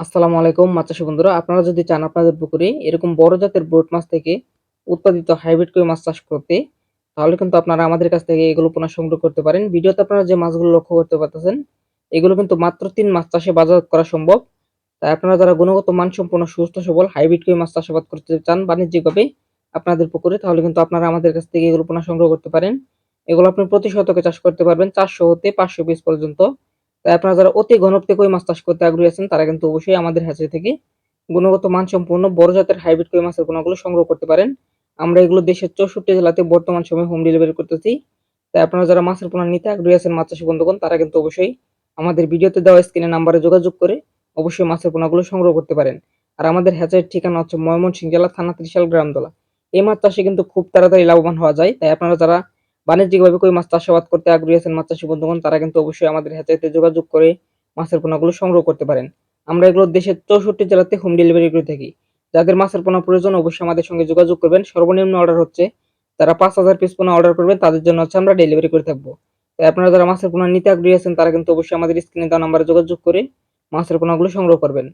আসসালামু আলাইকুম মাছ বন্ধুরা। আপনারা যদি চান আপনাদের পুকুরে এরকম বড় জাতের বোট মাছ থেকে উৎপাদিত হাইব্রিড কই মাছ চাষ করতে, তাহলে কিন্তু আপনারা আমাদের কাছ থেকে এগুলো পুনঃ সংগ্রহ করতে পারেন। ভিডিওতে আপনারা যে মাছগুলো লক্ষ্য করতে পারতেছেন, এগুলো কিন্তু মাত্র তিন মাছ চাষে বাজার করা সম্ভব। তাই আপনারা যারা গুণগত মানসম্পন্ন, সুস্থ, সবল হাইব্রিড কই মাছ চাষাবাদ করতে চান বাণিজ্যিকভাবে আপনাদের পুকুরে, তাহলে কিন্তু আপনারা আমাদের কাছ থেকে এগুলো পুনঃ সংগ্রহ করতে পারেন। এগুলো আপনি প্রতি শতকে চাষ করতে পারবেন চারশো হতে পাঁচশো পিস পর্যন্ত। তাই আপনারা যারা অতি ঘনত্বে কই মাছ চাষ করতে আগ্রহী আছেন, তারা কিন্তু অবশ্যই আমাদের হ্যাচারি থেকে গুণগত মানসম্পন্ন বড় জাতের হাইব্রিড কই মাছের পোনাগুলো সংগ্রহ করতে পারেন। আমরা এগুলো দেশের চৌষট্টি জেলাতে বর্তমান সময়ে হোম ডেলিভারি করতেছি। তাই আপনারা যারা মাছের পোনা নিতে আগ্রহী আছেন, মাছ চাষি বন্ধুগণ, তারা কিন্তু অবশ্যই আমাদের ভিডিওতে দেওয়া স্ক্রিনে নাম্বারে যোগাযোগ করে অবশ্যই মাছের পোনাগুলো সংগ্রহ করতে পারেন। আর আমাদের হ্যাচারির ঠিকানা হচ্ছে ময়মনসিংহ জেলা, থানা ত্রিশাল গ্রামদলা এই মাছ চাষে কিন্তু খুব তাড়াতাড়ি লাভবান হওয়া যায়। তাই আপনারা যারা বাণিজ্যিকভাবে কই মাছ চাষাবাদ করতে আগ্রহী আছেন মাছ চাষি বন্ধুগণ, তারা কিন্তু অবশ্যই আমাদের হাতে যোগাযোগ করে মাছের পোনাগুলো সংগ্রহ করতে পারেন। আমরা এগুলো দেশের চৌষট্টি জেলাতে হোম ডেলিভারি করে থাকি। যাদের মাছের পোনা প্রয়োজন অবশ্যই আমাদের সঙ্গে যোগাযোগ করবেন। সর্বনিম্ন অর্ডার হচ্ছে, যারা পাঁচ হাজার পিস পোনা অর্ডার করবেন তাদের জন্য হচ্ছে আমরা ডেলিভারি করে থাকব। তাই আপনারা যারা মাছের পোনা নিতে আগ্রহী আছেন, তারা কিন্তু অবশ্যই আমাদের স্ক্রিনে দেওয়া নাম্বারে যোগাযোগ করে মাছের পোনাগুলো সংগ্রহ করবেন।